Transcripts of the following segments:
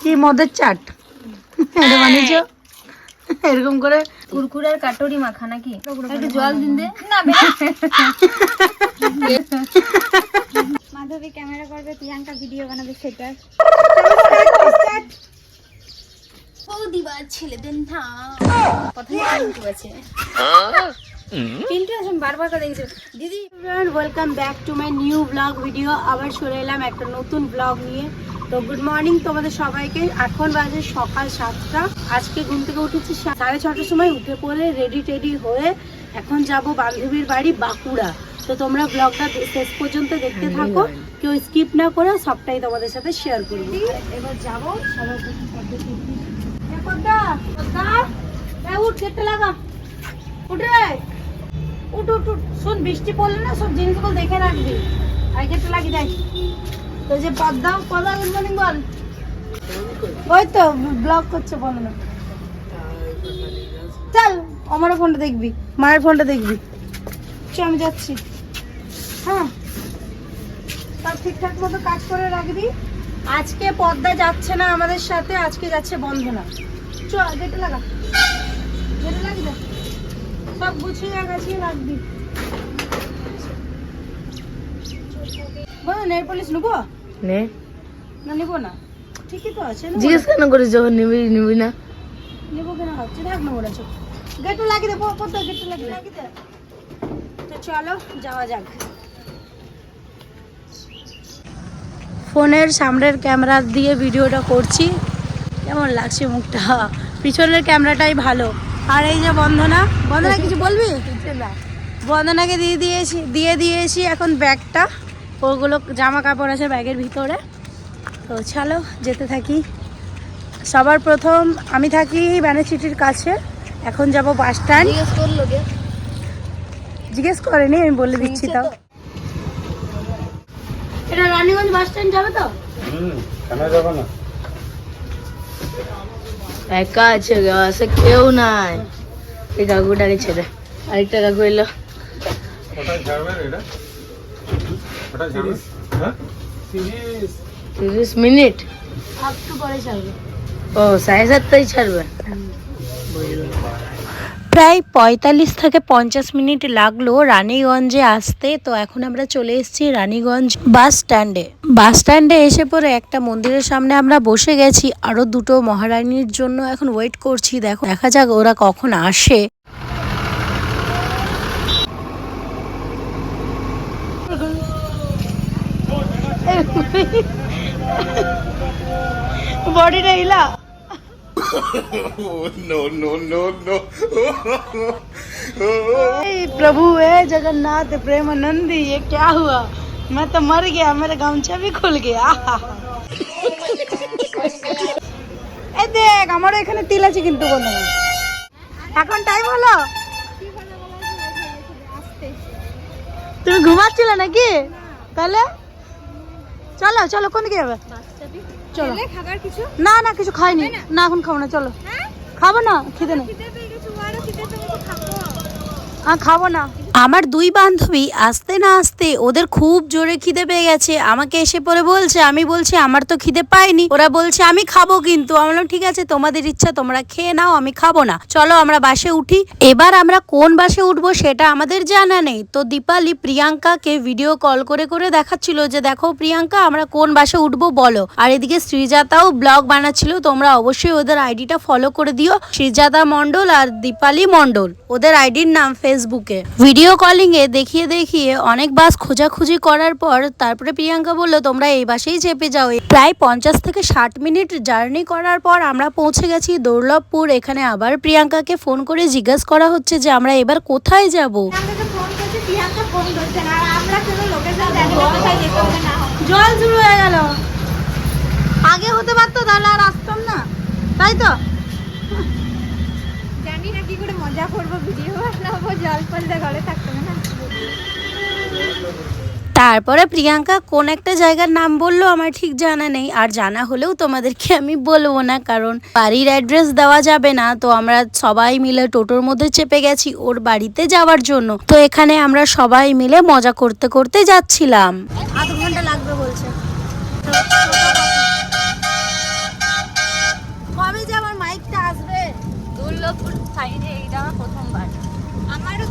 কি মদের চাট? এটা বানিয়েছো? এরকম করে কুরকুরের কাটরি মাখা নাকি? একটু জল দিন দে। না মাধবী ক্যামেরা করবে প্রিয়াঙ্কা ভিডিও বানাবে সেটা। দিবার ছেলে না কথা আছে পিন্টু আছে বারবার করে দেখছি। দিদি welcome back to my new blog video আবার চলে এলাম একটা নতুন ব্লগ নিয়ে। তো গুড মর্নিং তোমাদের সবাইকে। এখন বাজে সকাল সাতটা। আজকে ঘুম থেকে উঠেছি সাড়ে ছটার সময় উঠে পড়ে রেডি টেডি হয়ে এখন যাব বান্ধবীর বাড়ি বাঁকুড়া। তো তোমরা ব্লগটা শেষ পর্যন্ত দেখতে থাকো। কেউ স্কিপ না করে সবটাই তোমাদের সাথে শেয়ার করব। এবার যাব উঠ, গেটটা লাগা। উঠ। উঠ, উঠ, উঠ। শোন বৃষ্টি পড়লে না সব জিনিসগুলো দেখে রাখবি। আর গেটটা লাগিয়ে দেয় তো যে পদ্মা পদ্মা গুড মর্নিং বল ওই তো ব্লগ করছে বলো না। চল, আমারও ফোনটা দেখবি, মায়ের ফোনটা দেখবি। চ, আমি যাচ্ছি। হ্যাঁ। সব ঠিকঠাক মতো কাজ করে রাখবি। আজকে পদ্মা যাচ্ছে না আমাদের সাথে, আজকে যাচ্ছে বন্ধনা চ, গেটে লাগা। গেটে লাগবে? সব গুছিয়ে গাছিয়ে রাখবি। নেল পলিশ নেব? নে। না নেব না। ঠিকই তো আছে জিজ্ঞেস কেন করিস যখন নিবি নিবি না। নেব কেন ভাবছি? থাক নেব না চল গেটটা লাগিয়ে দে পর তো লাগিয়ে লাগিয়ে দে। তো চলো যাওয়া যাক। ফোনের সামনের ক্যামেরা দিয়ে ভিডিওটা করছি। কেমন লাগছে মুখটা? পিছনের ক্যামেরাটাই ভালো। আর এই যে বন্ধনা বন্দনা কিছু বলবি? বন্ধনাকে দিয়ে দিয়েছি দিয়ে দিয়েছি এখন ব্যাগটা। ওগুলো জামা কাপড় আছে ব্যাগের ভিতরে। তো চলো যেতে থাকি। সবার প্রথম আমি থাকি ব্যানাচিটির কাছে। এখন যাব বাস স্ট্যান্ড। জিজ্ঞেস করল কে? জিজ্ঞেস করেনি আমি বলে দিচ্ছি তাও। এটা রানীগঞ্জ বাস স্ট্যান্ড যাবে তো? একা আছে গো সে কেউ নাই। এই কাকুটাকে ছেড়ে। আরেকটা কাকু এলো। হ্যাঁ? তিরিশ। মিনিট? ও সাড়ে ছাড়বে? প্রায় পঁয়তাল্লিশ থেকে পঞ্চাশ মিনিট লাগল রানীগঞ্জে আসতে তো এখন আমরা চলে এসেছি রানীগঞ্জ বাস স্ট্যান্ডে। বাস স্ট্যান্ডে এসে পরে একটা মন্দিরের সামনে আমরা বসে গেছি আরও দুটো মহারানীর জন্য এখন ওয়েট করছি। দেখো দেখা যাক ওরা কখন আসে। বডিটা হিলা नो नो नो नो हे प्रभु है जगन्नाथ प्रेमानंदी ये क्या हुआ मैं तो मर गया मेरा गामछा भी खुल गया এই দেখ আমার এখানে তিল আছে কিন্তু কোনো এখন টাইম হলো তুমি ঘুমাচ্ছিলে নাকি তাহলে চলো চলো কোন দিকে যাবে? চলো। খাবার কিছু না না কিছু খাইনি। না? এখন খাব না চলো। খাব না? খিদে নেই। খাব না। আমার দুই বান্ধবী আসতে না আসতে ওদের খুব জোরে খিদে পেয়ে গেছে। আমাকে এসে পরে বলছে, আমি বলছি, আমার তো খিদে পাইনি ওরা বলছে, আমি খাব কিন্তু। আমি বললাম, ঠিক আছে, তোমাদের ইচ্ছা, তোমরা খেয়ে নাও, আমি খাব না। চলো আমরা বাসে উঠি। এবার আমরা কোন বাসে উঠবো সেটা আমাদের জানা নেই। তো দীপালি প্রিয়াঙ্কাকে ভিডিও কল করে করে দেখাচ্ছিল যে, দেখো প্রিয়াঙ্কা, আমরা কোন বাসে উঠবো বলো। আর এদিকে শ্রীজাতাও ব্লগ বানাচ্ছিল, তোমরা অবশ্যই ওদের আইডিটা ফলো করে দিও। শ্রীজাতা মণ্ডল আর দীপালি মণ্ডল, ওদের আইডির নাম ফেসবুকে ভিডিও কলিং এ দেখিয়ে দেখিয়ে অনেক বাস খোঁজাখুঁজি করার পর তারপরে প্রিয়াঙ্কা বলল, তোমরা এই বাসেই চেপে যাও। প্রায় পঞ্চাশ থেকে ষাট মিনিট জার্নি করার পর আমরা পৌঁছে গেছি দৌর্লভপুর এখানে আবার প্রিয়াঙ্কাকে ফোন করে জিজ্ঞেস করা হচ্ছে যে, আমরা এবার কোথায় যাব? জল শুরু হয়ে গেল। আগে হতে পারতো তাহলে আর আসতাম না। তাই তো? মজা করব ভিডিও বানাবো জল পড়লে ঘরে থাকতে হবে না। তারপরে প্রিয়াঙ্কা কোন একটা জায়গার নাম বলল আমার ঠিক জানা নেই আর জানা হলেও তোমাদেরকে আমি বলব না কারণ বাড়ির অ্যাড্রেস দেওয়া যাবে না তো আমরা সবাই মিলে টোটোর মধ্যে চেপে গেছি ওর বাড়িতে যাওয়ার জন্য। তো এখানে আমরা সবাই মিলে মজা করতে করতে যাচ্ছিলাম। আধ ঘণ্টা লাগবে বলছে।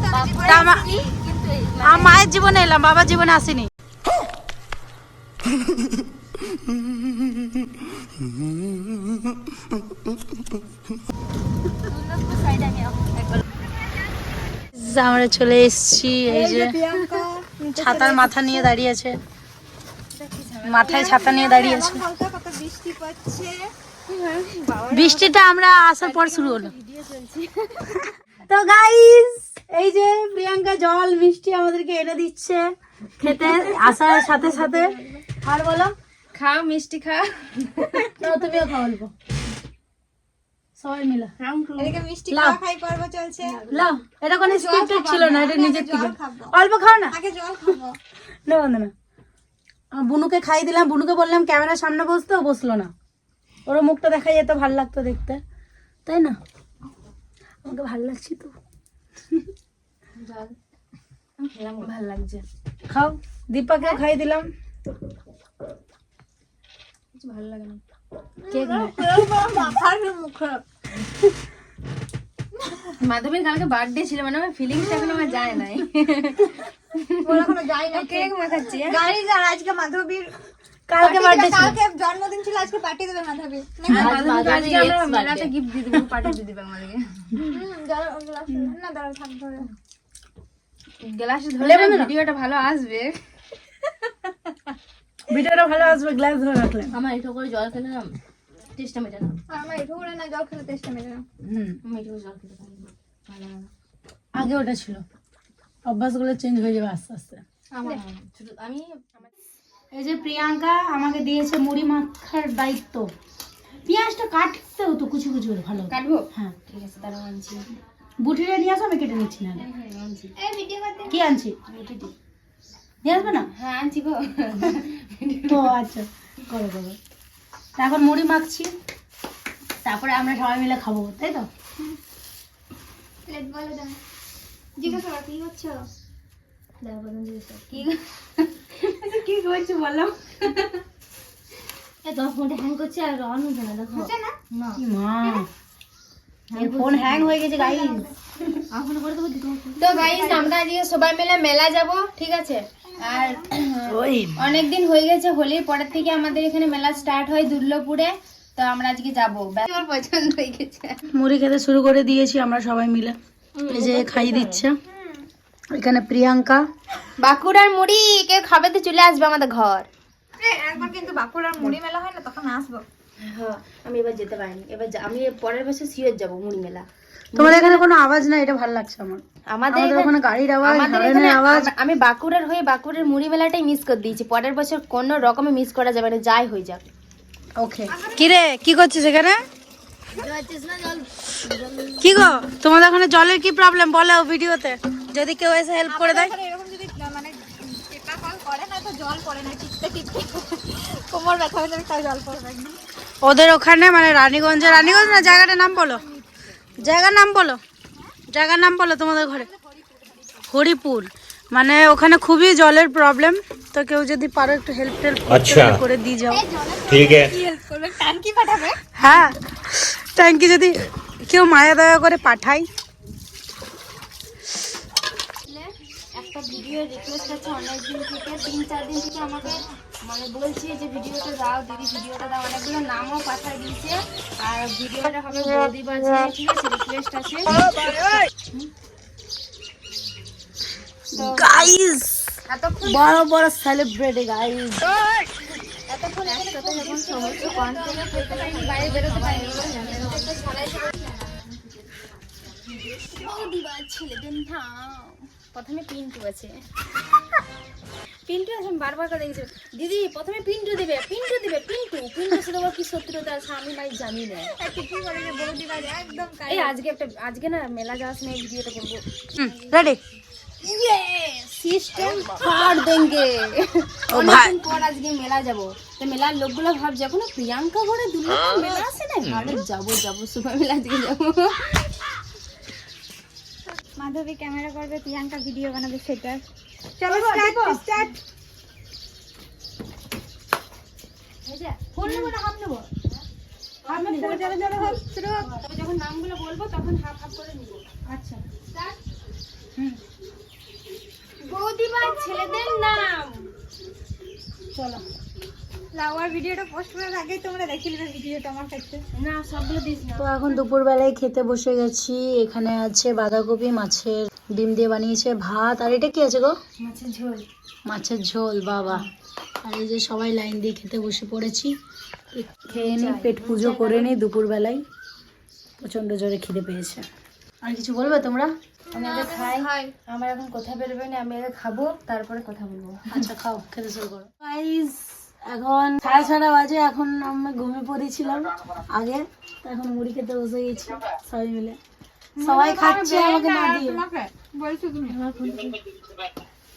আমারও তো তা আমা- কিন্তু এই আ- মায়ের জীবনে এলাম, বাবার জীবনে আসিনি। আমরা চলে এসেছি, এই যে ছাতার মাথা নিয়ে দাঁড়িয়েছে মাথায় ছাতা নিয়ে বৃষ্টি পড়ছে বৃষ্টিটা আমরা আসার পর শুরু হলো। তো গাইস এই যে প্রিয়াঙ্কা জল মিষ্টি আমাদেরকে এনে দিচ্ছে খেতে আসার সাথে সাথে। আর বলো? খাও মিষ্টি খাও। তুমিও খাও অল্প। সবাই মিলে। মিষ্টি খাওয়া খাই পর্ব চলছে। লাও। এটা কোনো স্ক্রিপ্টেড ছিল না এটা নিজের থেকে অল্প খাও না। আগে জল খাব। না বন্ধু না। বুনুকে খাই দিলাম বুনুকে বললাম ক্যামেরার সামনে বসতে বসল না। ওর মুখটা দেখা যেত ভালো লাগতো দেখতে। তাই না? আমাকে ভালো লাগছে তো। ভালো। লাগছে। খাও দীপাকে খাই দিলাম। ভালো লাগে না। কেক মাধবীর কালকে বার্থডে ছিল মানে আমার ফিলিংসটা এখন আমার যায় নাই। কোনো যাই না কেক মাখাচ্ছি হ্যাঁ? গাড়ি আজকে মাধবীর কালকে বার্থডে ছিল। কালকে জন্মদিন ছিল আজকে পার্টি দেবে মাধবী। আজকে আমরা মেলাতে গিফট দিয়ে দেবো পার্টি দিয়ে দেবে আমাদেরকে। হুম, না দাঁড়া থাকবে গ্লাসে ধরে ভিডিওটা ভালো আসবে। ভিডিওটা ভালো আসবে গ্লাস ধরে রাখলে। আমার একটু করে জল খেলে না টেস্টটা মেটে না। আমার একটু করে না জল খেলে টেস্টটা মেলে না। হুম আমি একটু জল খেতে পারি না। ভালো আগে ওটা ছিল। অভ্যাসগুলো চেঞ্জ হয়ে যাবে আস্তে আস্তে। আমি এই যে প্রিয়াঙ্কা আমাকে দিয়েছে মুড়ি মাখার দায়িত্ব। পেঁয়াজটা কাটতে হতো কুচি কুচি করে ভালো কাটবো? হ্যাঁ। ঠিক আছে তারা আনছি। বুটিটা নিয়ে আসো আমি কেটে নিচ্ছি না। হ্যাঁ ভিডিও কি আনছি? নিয়ে আসবে না? হ্যাঁ আনছি গো। তো আচ্ছা করো করো তা এখন মুড়ি মাখছি তারপরে আমরা সবাই মিলে খাব তাই তো? প্লেট বলে দাও। জিজ্ঞাসা কর কি হচ্ছে কি করছ বলো দশ মিনিট হ্যাং করছে আর অন হচ্ছে না দেখো। হচ্ছে না? না। ফোন হ্যাং হয়ে গেছে গাইস এখন করে দেবো তো গাইস আমরা আজকে সবাই মিলে মেলা যাব ঠিক আছে? আর ওই। অনেক দিন হয়ে গেছে হোলির পরের থেকে আমাদের এখানে মেলা স্টার্ট হয় দুর্লভপুরে তো আমরা আজকে যাব। আমার পছন্দ হয়ে গেছে। মুড়ি খেতে শুরু করে দিয়েছি আমরা সবাই মিলে। এই যে খাইয়ে দিচ্ছে। এখানে প্রিয়াঙ্কা। বাঁকুড়ার মুড়ি কেউ খাবে তো চলে আসবে আমাদের ঘর। একবার কিন্তু বাঁকুড়ার মুড়ি মেলা হয় না তখন আসব। হ্যাঁ আমি এবার যেতে পারিনি। এবার আমি পরের বছর শিওর যাব মুড়ি মেলা। তোমাদের এখানে কোনো আওয়াজ না এটা ভালো লাগছে আমার। আমাদের ওখানে গাড়ির আওয়াজ আমাদের হরেনের আওয়াজ। আমি বাঁকুড়ার হয়ে বাঁকুড়ার মুড়ি মেলাটাই মিস করে দিয়েছি। পরের বছর কোনো রকমে মিস করা যাবে না যাই হয়ে যাক। ওকে কি রে কি করছিস এখানে? কি গো তোমাদের ওখানে জলের কি প্রবলেম বলো ভিডিওতে। যদি কেউ এসে হেল্প করে দেয়। এরকম যদি মানে টেপা করে না তো জল পড়ে না কোমর ব্যথা জল ওদের ওখানে মানে রানীগঞ্জে রানীগঞ্জ না জায়গাটার নাম বলো। জায়গার নাম বলো। জায়গার নাম বলো তোমাদের ঘরে। হরিপুর। মানে ওখানে খুবই জলের প্রবলেম তো কেউ যদি পারো একটু হেল্প টেল্প আচ্ছা। করে দিয়ে যাও। ঠিক আছে। হ্যাঁ ট্যাঙ্কি যদি কেউ মায়া দয়া করে পাঠায় একটা ভিডিও রিকোয়েস্ট আছে অনেক দিন থেকে তিন চার দিন থেকে আমাকে মানে বলছে যে ভিডিওটা দাও দিদি ভিডিওটা দাও। অনেকগুলো নামও পাঠিয়ে দিয়েছে। আর ভিডিওটা হবে বৌদি বাজে ঠিক আছে রিকোয়েস্ট আছে। গাইস বড় বড় সেলিব্রিটি গাইস এতক্ষণ যখন সমস্ত কন্টেন্ট করতে পারিনি বাইরে বেরোতে পারিনি। ছেলেদের থাম প্রথমে পিন্টু আছে। পিন্টু আছে আমি বারবার করে দেখেছি। দিদি প্রথমে পিন্টু দিবে পিন্টু দিবে পিন্টু। পিন্টু সাথে ওর কি শত্রুতা আছে আমি নাই জানি না। ঠিকই বলে যে বৌদি বাজে একদম এই আজকে একটা আজকে না মেলা যাওয়ার সময় ভিডিওটা করব রেডি সিস্টেম ফাড় দেঙ্গে। ও অনেকদিন পর আজকে মেলা যাব। তো মেলার লোকগুলো ভাবছে এখনও প্রিয়াঙ্কা ঘরে দুর্গা মেলা আছে না? আরে যাব যাব সুপার মেলা আজকে যাব। মাধবী ক্যামেরা করবে প্রিয়াঙ্কা ভিডিও বানাবে সেটার চলো স্টার্ট স্টার্ট ফোন নেব না হাত নেব? হাত চলো চলো চলো হোক শুরু তবে যখন নামগুলো বলব তখন হাফ হাফ করে নিব। আচ্ছা। স্টার্ট বৌদিবার ছেলেদের নাম। চলো। লাউয়ার ভিডিওটা পোস্ট করার আগেই তোমরা দেখে নেবে ভিডিওটা আমার কাছে। না সবগুলো দিস তো এখন দুপুরবেলায় খেতে বসে গেছি। এখানে আছে বাঁধাকপি মাছের ডিম দিয়ে বানিয়েছে ভাত। আর এটা কি আছে গো? মাছের ঝোল। মাছের ঝোল বাবা। আর এই যে সবাই লাইন দিয়ে খেতে বসে পড়েছি। খেয়ে নিই পেট পুজো করে নিই দুপুরবেলায়। প্রচণ্ড জোরে খিদে পেয়েছে। আর কিছু বলবে তোমরা? আমি আগে খাই। আমার এখন কথা বেরোবে না আমি আগে খাব তারপরে কথা বলব। আচ্ছা খাও খেতে শুরু করো। গাইস এখন সাড়ে ছটা বাজে এখন আমি ঘুমিয়ে পড়েছিলাম আগে এখন মুড়ি খেতে বসে গেছি সবাই মিলে। সবাই খাচ্ছে আমাকে না দিয়ে। বলছো তুমি?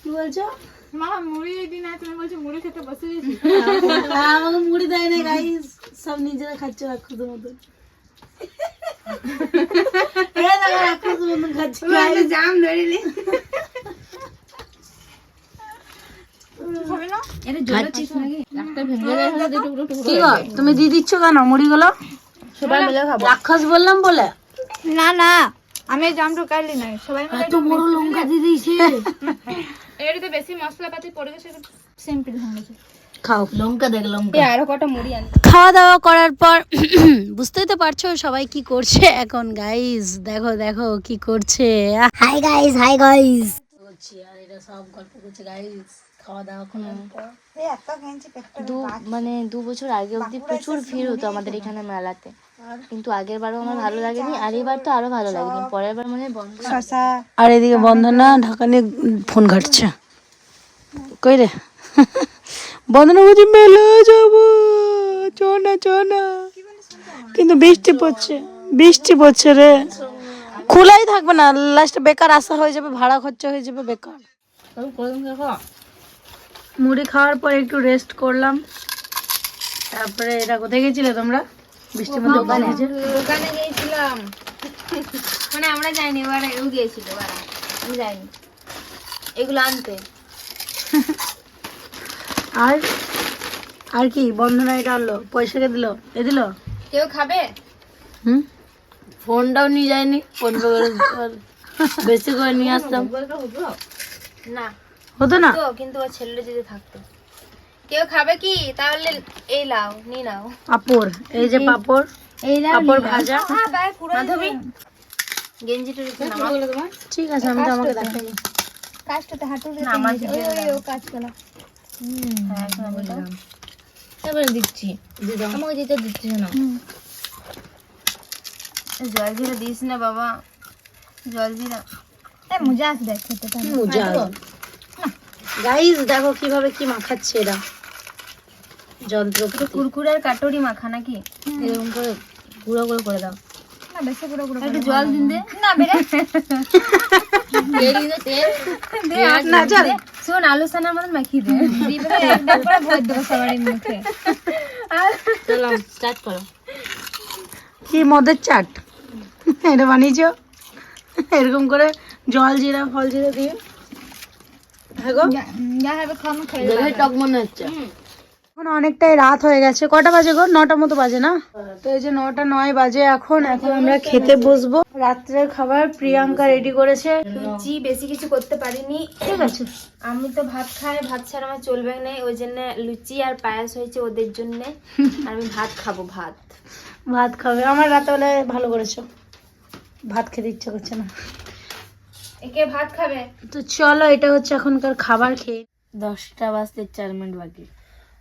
কি বলছো? মা মুড়ি দিন না তুমি বলছো মুড়ি খেতে বসে গেছি। আমাকে মুড়ি দেয় না গাইস সব নিজেরা খাচ্ছে মতন। জাম খাবে না এটা জোরে চিস নাকি একটা ভেঙে যায় হলো দুটো টুকরো টুকরো কি গো তুমি দিয়ে দিচ্ছ কেন মুড়িগুলো? সবাই মিলে খাব। রাক্ষস বললাম বলে। না না। আমি জাম ঢোকাইলি না সবাই মিলে এত বড় লঙ্কা দিয়ে দিয়েছে। এটাতে বেশি মশলাপাতি পড়ে গেছে সিম্পল হয়ে গেছে। খাও লঙ্কা দেখ লঙ্কা। আরও কটা মুড়ি আন খাওয়া দাওয়া করার পর বুঝতেই তো পারছ সবাই কি করছে এখন গাইস দেখো দেখো কি করছে। হাই গাইস হাই গাইস করছি? আর এটা সব গল্প করছে গাইস খাওয়া দাওয়া করার পর দু মানে দু বছর আগে অবধি প্রচুর ভিড় হতো আমাদের এখানে মেলাতে। কিন্তু আগের বারও আমার ভালো লাগেনি আর এবার তো আরও ভালো লাগেনি পরের বার মানে বন্ধ। আর এদিকে বন্দনা ঢাকা নিয়ে ফোন ঘাটছে। কই রে? বন্দনা বলছি মেলা যাব। চ না চ না কিন্তু বৃষ্টি পড়ছে বৃষ্টি পড়ছে রে। খোলাই থাকবে না লাস্টে বেকার আসা হয়ে যাবে ভাড়া খরচা হয়ে যাবে বেকার। মুড়ি খাওয়ার পর একটু রেস্ট করলাম। তারপরে এটা কোথায় গেছিলে তোমরা? বৃষ্টির মধ্যে ওখানে। দোকানে গিয়েছিলাম। মানে আমরা যাইনি ওরা এও গিয়েছিল আমি যাইনি। এগুলো আনতে। আর আর কি বন্ধনা এটা আনলো পয়সা কে দিল? এ দিল? কেউ খাবে? হুম? ফোনটাও নিয়ে যায়নি ফোন করে বেশি করে নিয়ে আসতাম। না। হতো না? কিন্তু ওর ছেলে যদি থাকতো। কেউ খাবে কি? তাহলে এই লাও নি নাও। পাপড় এই যে পাপড় এই পাপড় ভাজা। হ্যাঁ ভাই পুরো মাধবী গেঞ্জিটা একটু নামা ঠিক আছে আমি তো আমাকে দেখাইনি কাজটাতে হাঁটু না, আমার দিকে ওই ও কাজ করো হ্যাঁ এখন আমি দিলাম। তারপরে দিচ্ছি। আমাকে যেটা দিচ্ছি না জল জিরা দিস না বাবা। জল জিরা মজা আসবে খেতে মজা? গাইস দেখো কীভাবে কি মাখাচ্ছে এরা। যন্ত্র। কুরকুরের কাটুরি মাখা নাকি? এরকম করে গুঁড়ো গুঁড়ো করে দাও। না বেশি গুঁড়ো গুঁড়ো একটু জল দিন দে। না। বেরে তেল দিন তেল দে। আর না চল। শোন আলু সানার মতন মাখিয়ে দে। দিবে একদম পুরো ভর দেবো সবারই মুখে। চলো স্টার্ট করো। কি মদের চাট? এটা বানিয়েছো? এরকম করে জল জিরা ফল জিরা দিয়ে এখন অনেকটাই রাত হয়ে গেছে। কটা বাজে গো? নটা মতো বাজে না? তো এই যে নটা নয় বাজে এখন। এখন আমরা খেতে বসবো। রাত্রের খাবার প্রিয়াঙ্কা রেডি করেছে। লুচি বেশি কিছু করতে পারিনি। ঠিক আছে। আমি তো ভাত খাই ভাত ছাড়া আমার চলবে না। ওই জন্য লুচি আর পায়েস হয়েছে ওদের জন্য। আর আমি ভাত খাব ভাত। ভাত খাবে। আমার রাতেবেলায় ভালো করেছ। ভাত খেতে ইচ্ছা করছে না। একে ভাত খাবে? তো চলো এটা হচ্ছে এখনকার খাবার খেয়ে। দশটা বাজতে চার মিনিট বাকি।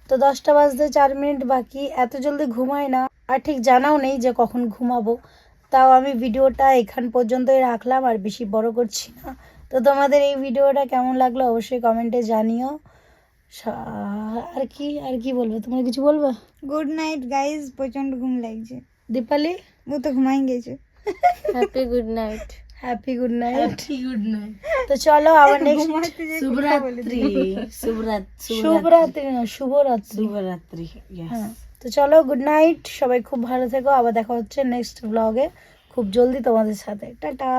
তো দশটা বাজতে চার মিনিট বাকি এত জলদি ঘুমাই না। আর ঠিক জানাও নেই যে কখন ঘুমাবো। তাও আমি ভিডিওটা এখান পর্যন্তই রাখলাম আর বেশি বড় করছি না। তো তোমাদের এই ভিডিওটা কেমন লাগল অবশ্যই কমেন্টে জানিও। আর কি আর কি বলবে? তোমরা কিছু বলবে? গুড নাইট গাইজ প্রচণ্ড ঘুম লাগছে। দীপালি? ও তো ঘুমাই গেছে। Happy good night happy good night good night তো চলো আবার নেক্সট শুভরাত্রি শুভরাত্রি শুভরাত্রি না শুভরাত্রি। শুভরাত্রি। হ্যাঁ তো চলো গুড নাইট সবাই খুব ভালো থেকো আবার দেখা হচ্ছে নেক্সট ব্লগে খুব জলদি তোমাদের সাথে। টাটা